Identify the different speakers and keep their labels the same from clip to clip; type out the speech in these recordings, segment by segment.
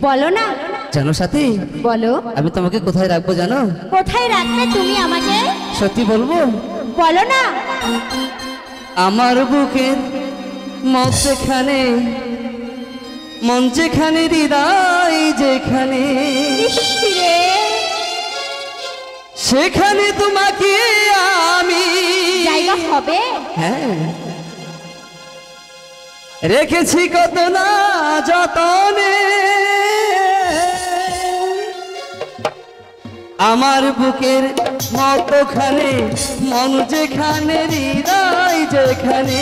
Speaker 1: বলো না।
Speaker 2: জানো সাথী?
Speaker 1: বলো।
Speaker 2: আমি তোমাকে কোথায় রাখব জানো?
Speaker 1: কোথায় রাখবে তুমি আমাকে?
Speaker 2: সত্যি বলব?
Speaker 1: বলো না।
Speaker 2: আমার বুকের মত যেখানে মন যেখানে হৃদয় যেখানে সেখানে তোমাকে আমি।
Speaker 1: জায়গা হবে?
Speaker 2: হ্যাঁ। রেখেছি কত না যতনে। আমার বুকের মতখানে, মন যেখানে, হৃদয় যেখানে।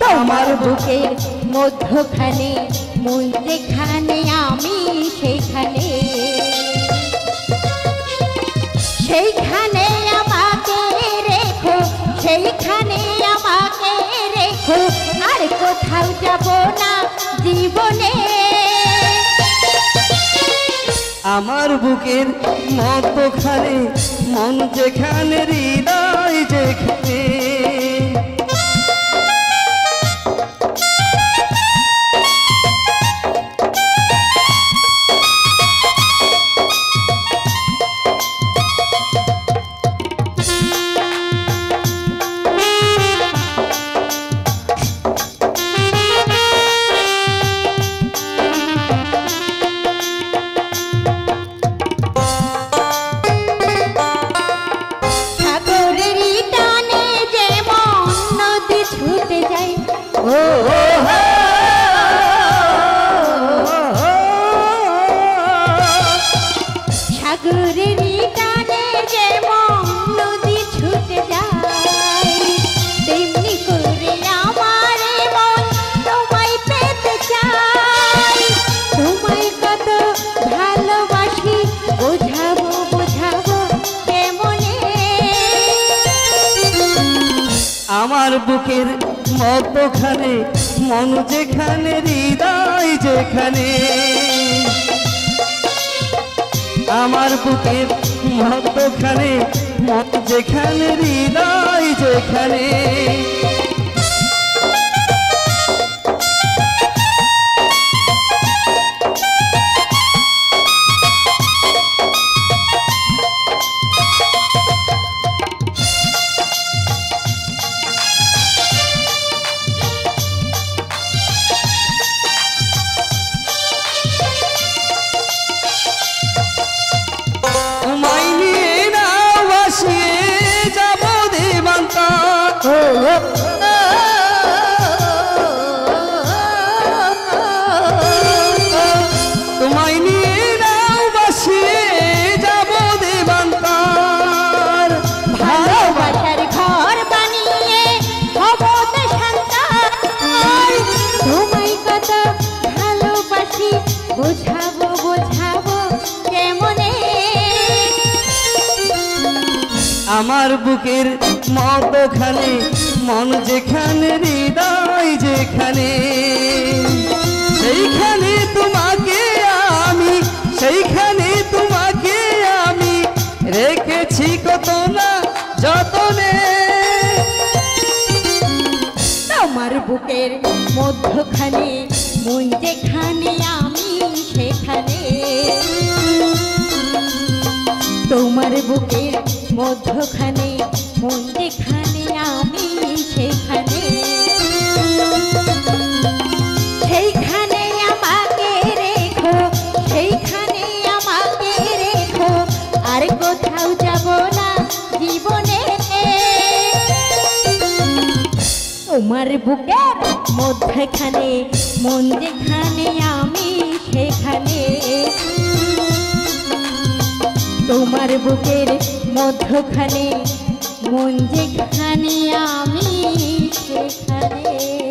Speaker 1: তোমার বুকের মধ্যখানে, মন যেখানে, আমি সেখানে। সেইখানে আমাকে রেখো, সেইখানে আমাকে রেখো। আর কোথাও যাব না, জীবনে
Speaker 2: আমার বুকের মতখানে মন যেখানে হৃদয় যেখানে।
Speaker 1: নদী ছুটে যায়, তেমনি করে আমার ভালোবাসি, বোঝাবো বোঝাবো কেমনে?
Speaker 2: আমার বুকের মতখানে, মন যেখানে, হৃদয় যেখানে। আমার বুকের মতখানে মত যেখানে হৃদয় যেখানে। আমার বুকের মতখানে, মন যেখানে, হৃদয় যেখানে। সেইখানে তোমাকে আমি, সেইখানে তোমাকে আমি রেখেছি কত না যতনে।
Speaker 1: আমার বুকের মধ্যখানে, মন যেখানে তোমার বুকের মধ্যখানে মন যেখানে আমি সেখানে। তোমার বুকের মধ্যখানে মন যেখানে আমি সেখানে।